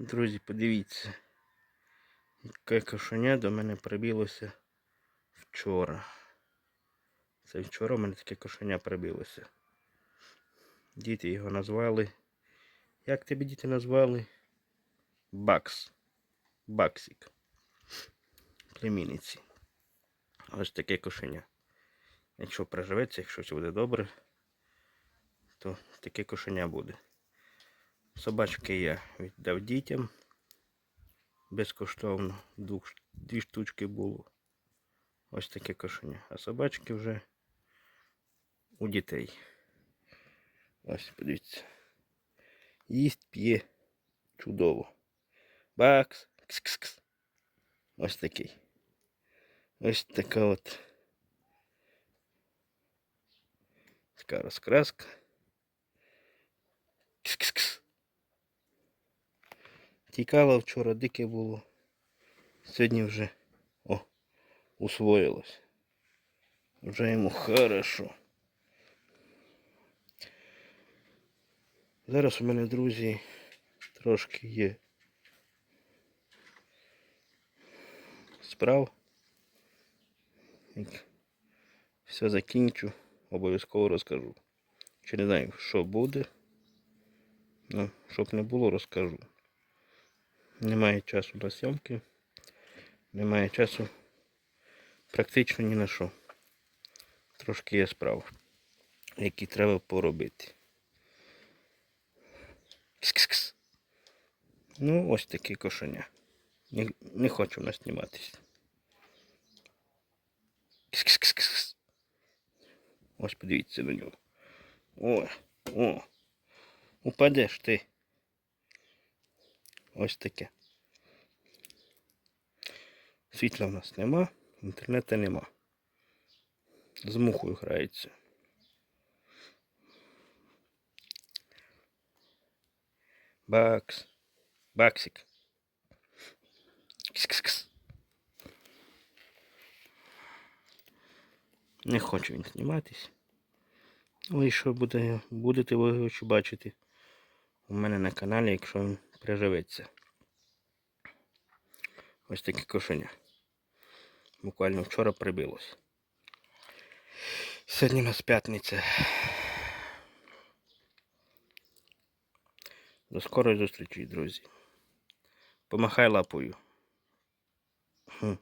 Друзі, подивіться, яке кошеня до мене прибілося вчора. Це вчора в мене таке кошеня прибілося. Діти його назвали. Як тебе діти назвали? Бакс. Баксик. Племінниці. Ось таке кошеня. Якщо приживеться, якщо все буде добре, то таке кошеня буде. Собачки я віддав дітям безкоштовно. Двох, дві штучки було. Ось таке кошеня. А собачки вже у дітей. Ось, подивіться. Їсть, п'є. Чудово. Бакс. Кс-кс-кс. Ось такий. Ось така от. Така розкраска. Тікало вчора, дике було. Сьогодні вже о, усвоїлось. Вже йому хорошо. Зараз у мене, друзі, трошки є справ. Все закінчу, обов'язково розкажу. Чи не знаю, що буде. Ну, щоб не було, розкажу. Немає часу на зйомки. Немає часу практично ні на що. Трошки є справ, які треба поробити. Кс-кс-кс. Ну, ось такі кошеня. Не, не хочу нас зніматися. Кс-кс-кс-кс. Ось подивіться на нього. О, о. Упадеш ти. Ось таке. Світла в нас нема, інтернету нема. З мухою грається. Бакс. Баксик. Кс-кс-кс. Не хочу він зніматись. Ну і що буде, будете ви його бачити у мене на каналі, якщо він приживеться. Ось таке кошеня. Буквально вчора прибилось. Сьогодні у нас п'ятниця. До скорої зустрічі, друзі. Помахай лапою. Хм.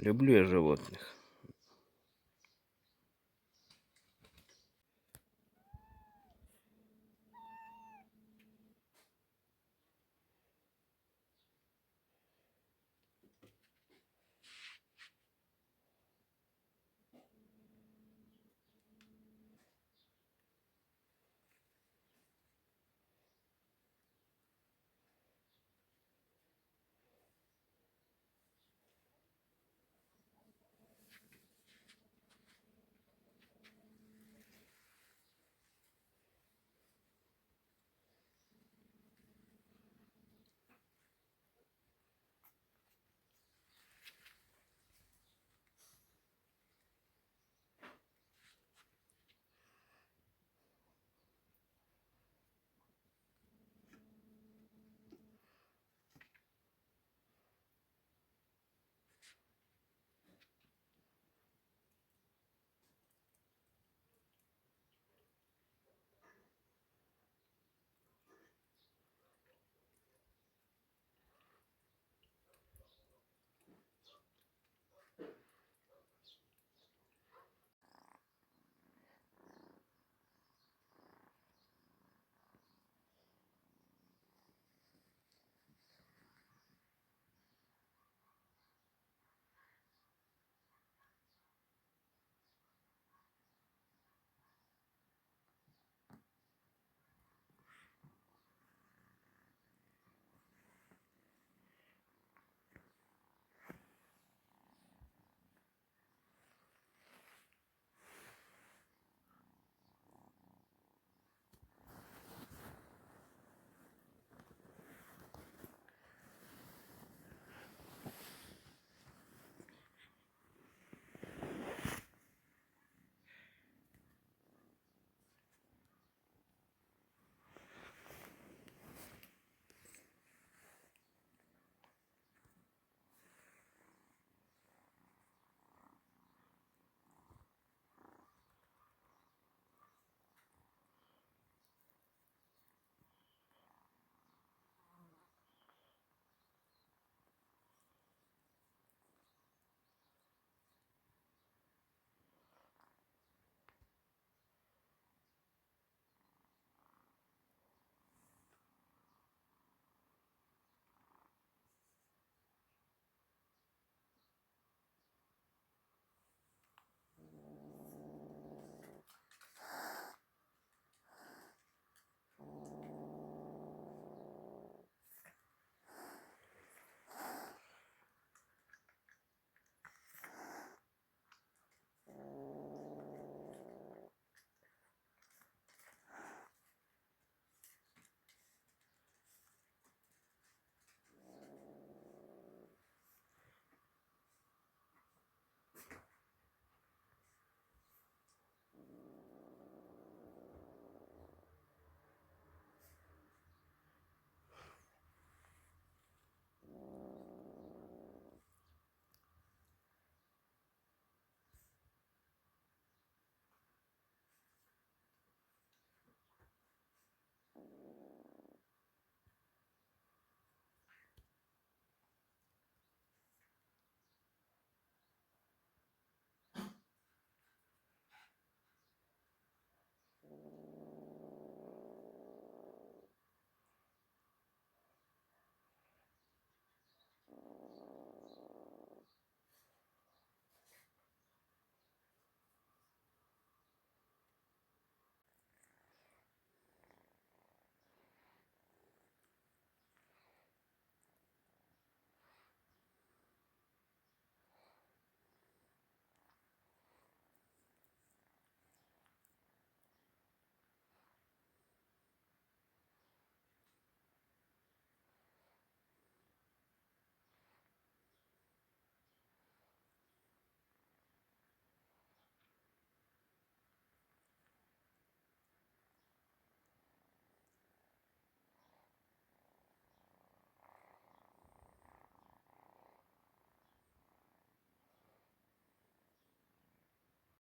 Люблю я животних.